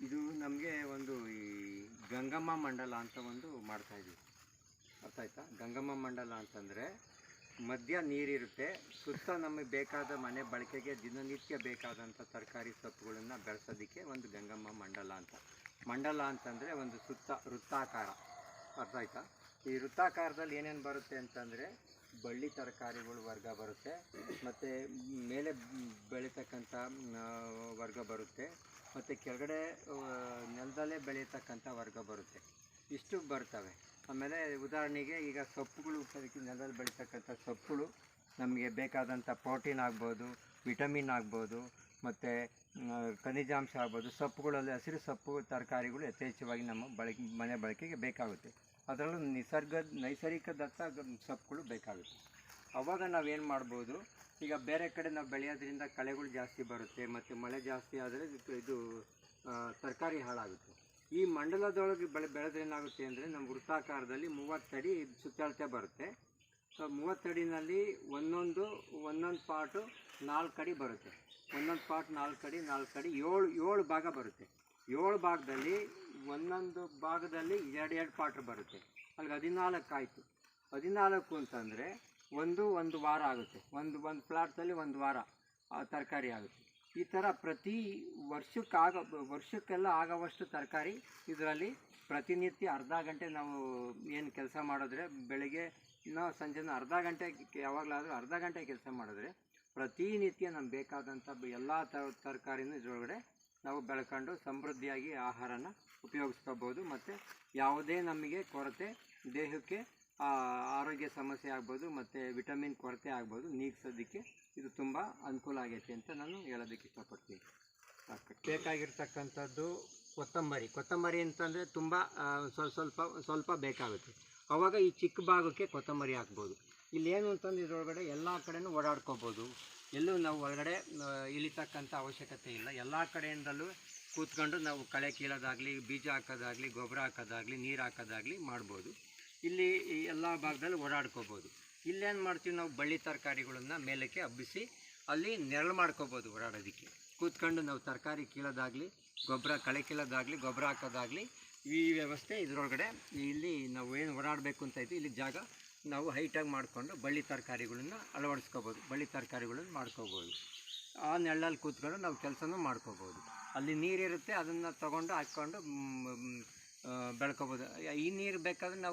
ಇದು ನಮಗೆ ಒಂದು ಈ ಗಂಗಮ್ಮ ಮಂಡಲ ಅಂತ ಒಂದು ಮಾಡ್ತಾ ಇದೀವಿ. ಅರ್ಥ ಆಯ್ತಾ? ಗಂಗಮ್ಮ ಮಂಡಲ ಅಂತಂದರೆ ಮಧ್ಯ ನೀರಿರುತ್ತೆ, ಸುತ್ತ ನಮಗೆ ಬೇಕಾದ ಮನೆ ಬಳಕೆಗೆ ದಿನನಿತ್ಯ ಬೇಕಾದಂಥ ತರಕಾರಿ ಸೊಪ್ಪುಗಳನ್ನು ಬೆಳೆಸೋದಕ್ಕೆ ಒಂದು ಗಂಗಮ್ಮ ಮಂಡಲ ಅಂತ. ಮಂಡಲ ಅಂತಂದರೆ ಒಂದು ಸುತ್ತ ವೃತ್ತಾಕಾರ. ಅರ್ಥ ಆಯ್ತಾ? ಈ ವೃತ್ತಾಕಾರದಲ್ಲಿ ಏನೇನು ಬರುತ್ತೆ ಅಂತಂದರೆ ಬಳ್ಳಿ ತರಕಾರಿಗಳು ವರ್ಗ ಬರುತ್ತೆ, ಮತ್ತು ಮೇಲೆ ಬೆಳೀತಕ್ಕಂಥ ವರ್ಗ ಬರುತ್ತೆ, ಮತ್ತು ಕೆಳಗಡೆ ನೆಲದಲ್ಲೇ ಬೆಳೀತಕ್ಕಂಥ ವರ್ಗ ಬರುತ್ತೆ. ಇಷ್ಟು ಬರ್ತವೆ. ಆಮೇಲೆ ಉದಾಹರಣೆಗೆ ಈಗ ಸೊಪ್ಪುಗಳು ನೆಲದಲ್ಲಿ ಬೆಳೀತಕ್ಕಂಥ ಸೊಪ್ಪುಗಳು, ನಮಗೆ ಬೇಕಾದಂಥ ಪ್ರೋಟೀನ್ ಆಗ್ಬೋದು, ವಿಟಮಿನ್ ಆಗ್ಬೋದು, ಮತ್ತು ಖನಿಜಾಂಶ ಆಗ್ಬೋದು. ಸೊಪ್ಪುಗಳಲ್ಲಿ ಹಸಿರು ಸೊಪ್ಪು ತರಕಾರಿಗಳು ಯಥೇಚ್ಛವಾಗಿ ನಮ್ಮ ಬಳಕೆ, ಮನೆ ಬಳಕೆಗೆ ಬೇಕಾಗುತ್ತೆ. ಅದರಲ್ಲೂ ನಿಸರ್ಗ ನೈಸರ್ಗಿಕದತ್ತ ಸೊಪ್ಪುಗಳು ಬೇಕಾಗುತ್ತೆ. ಅವಾಗ ನಾವೇನು ಮಾಡ್ಬೋದು, ಈಗ ಬೇರೆ ಕಡೆ ನಾವು ಬೆಳೆಯೋದ್ರಿಂದ ಕಳೆಗಳು ಜಾಸ್ತಿ ಬರುತ್ತೆ ಮತ್ತು ಮಳೆ ಜಾಸ್ತಿ ಆದರೆ ಇದು ತರಕಾರಿ ಹಾಳಾಗುತ್ತೆ. ಈ ಮಂಡಲದೊಳಗೆ ಬೆಳೆ, ಬೆಳೆದ್ರೆ ಏನಾಗುತ್ತೆ ಅಂದರೆ ನಮ್ಮ ವೃತ್ತಾಕಾರದಲ್ಲಿ ಮೂವತ್ತಡಿ ಸುತ್ತಳತೆ ಬರುತ್ತೆ. ಸೊ ಮೂವತ್ತಡಿನಲ್ಲಿ ಒಂದೊಂದು ಒಂದೊಂದು ಪಾಟು ನಾಲ್ಕು ಅಡಿ ಬರುತ್ತೆ. ಒಂದೊಂದು ಪಾಟ್ ನಾಲ್ಕು ಅಡಿ ನಾಲ್ಕು ಅಡಿ ಏಳು ಏಳು ಭಾಗ ಬರುತ್ತೆ. ಏಳು ಭಾಗದಲ್ಲಿ, ಒಂದೊಂದು ಭಾಗದಲ್ಲಿ ಎರಡು ಎರಡು ಪಾಟ್ರ್ ಬರುತ್ತೆ. ಅಲ್ಲಿ ಹದಿನಾಲ್ಕು ಆಯಿತು. ಹದಿನಾಲ್ಕು ಅಂತಂದರೆ ಒಂದು ಒಂದು ವಾರ ಆಗುತ್ತೆ. ಒಂದು ಒಂದು ಪ್ಲಾಟ್ದಲ್ಲಿ ಒಂದು ವಾರ ತರಕಾರಿ ಆಗುತ್ತೆ. ಈ ಥರ ಪ್ರತಿ ವರ್ಷಕ್ಕಾಗ ವರ್ಷಕ್ಕೆಲ್ಲ ಆಗೋವಷ್ಟು ತರಕಾರಿ ಇದರಲ್ಲಿ ಪ್ರತಿನಿತ್ಯ ಅರ್ಧ ಗಂಟೆ ನಾವು ಏನು ಕೆಲಸ ಮಾಡಿದ್ರೆ ಬೆಳಗ್ಗೆ, ಇನ್ನೂ ಸಂಜೆನ ಅರ್ಧ ಗಂಟೆ ಯಾವಾಗಲಾದರೂ ಅರ್ಧ ಗಂಟೆ ಕೆಲಸ ಮಾಡಿದ್ರೆ ಪ್ರತಿನಿತ್ಯ ನಮ್ಗೆ ಬೇಕಾದಂಥ ಎಲ್ಲ ತರಕಾರಿನೂ ಇದರೊಳಗಡೆ ನಾವು ಬೆಳ್ಕೊಂಡು ಸಮೃದ್ಧಿಯಾಗಿ ಆಹಾರನ ಉಪಯೋಗಿಸ್ಕೋಬೋದು ಮತ್ತು ಯಾವುದೇ ನಮಗೆ ಕೊರತೆ, ದೇಹಕ್ಕೆ ಆರೋಗ್ಯ ಸಮಸ್ಯೆ ಆಗ್ಬೋದು, ಮತ್ತು ವಿಟಮಿನ್ ಕೊರತೆ ಆಗ್ಬೋದು, ನೀಗಿಸೋದಕ್ಕೆ ಇದು ತುಂಬ ಅನುಕೂಲ ಆಗೈತೆ ಅಂತ ನಾನು ಹೇಳೋದಕ್ಕೆ ಇಷ್ಟಪಡ್ತೀನಿ. ಬೇಕಾಗಿರ್ತಕ್ಕಂಥದ್ದು ಕೊತ್ತಂಬರಿ. ಕೊತ್ತಂಬರಿ ಅಂತಂದರೆ ತುಂಬ ಸ್ವಲ್ಪ ಸ್ವಲ್ಪ ಸ್ವಲ್ಪ ಬೇಕಾಗುತ್ತೆ. ಅವಾಗ ಈ ಚಿಕ್ಕ ಭಾಗಕ್ಕೆ ಕೊತ್ತಂಬರಿ ಹಾಕ್ಬೋದು. ಇಲ್ಲೇನು ಅಂತಂದ್ರೆ ಇದರೊಳಗಡೆ ಎಲ್ಲ ಕಡೆನೂ ಓಡಾಡ್ಕೋಬೋದು. ಎಲ್ಲೂ ನಾವು ಒಳಗಡೆ ಇಳಿತಕ್ಕಂಥ ಅವಶ್ಯಕತೆ ಇಲ್ಲ. ಎಲ್ಲ ಕಡೆಯಿಂದಲೂ ಕೂತ್ಕೊಂಡು ನಾವು ಕಳೆ ಕೀಳೋದಾಗಲಿ, ಬೀಜ ಹಾಕೋದಾಗಲಿ, ಗೊಬ್ಬರ ಹಾಕೋದಾಗಲಿ, ನೀರು ಹಾಕೋದಾಗಲಿ ಮಾಡ್ಬೋದು. ಇಲ್ಲಿ ಎಲ್ಲ ಭಾಗದಲ್ಲಿ ಓಡಾಡ್ಕೋಬೋದು. ಇಲ್ಲೇನು ಮಾಡ್ತೀವಿ ನಾವು? ಬಳ್ಳಿ ತರಕಾರಿಗಳನ್ನ ಮೇಲಕ್ಕೆ ಹಬ್ಬಿಸಿ ಅಲ್ಲಿ ನೆರಳು ಮಾಡ್ಕೋಬೋದು ಓಡಾಡೋದಕ್ಕೆ. ಕೂತ್ಕೊಂಡು ನಾವು ತರಕಾರಿ ಕೀಳೋದಾಗಲಿ, ಗೊಬ್ಬರ, ಕಳೆ ಕೀಳೋದಾಗಲಿ, ಗೊಬ್ಬರ ಹಾಕೋದಾಗಲಿ ಈ ವ್ಯವಸ್ಥೆ ಇದರೊಳಗಡೆ. ಇಲ್ಲಿ ನಾವು ಏನು ಓಡಾಡಬೇಕು ಅಂತ ಇದ್ದೀವಿ ಇಲ್ಲಿ ಜಾಗ ನಾವು ಹೈಟಾಗಿ ಮಾಡಿಕೊಂಡು ಬಳ್ಳಿ ತರಕಾರಿಗಳನ್ನ ಅಳವಡಿಸ್ಕೋಬೋದು, ಬಳ್ಳಿ ತರಕಾರಿಗಳನ್ನ ಮಾಡ್ಕೋಬೋದು. ಆ ನೆಳ್ಳಲ್ಲಿ ಕೂತ್ಕೊಂಡು ನಾವು ಕೆಲಸನೂ ಮಾಡ್ಕೋಬೋದು. ಅಲ್ಲಿ ನೀರಿರುತ್ತೆ, ಅದನ್ನು ತೊಗೊಂಡು ಹಾಕ್ಕೊಂಡು ಬೆಳ್ಕೊಬೋದು. ಈ ನೀರು ಬೇಕಾದ್ರೆ ನಾವು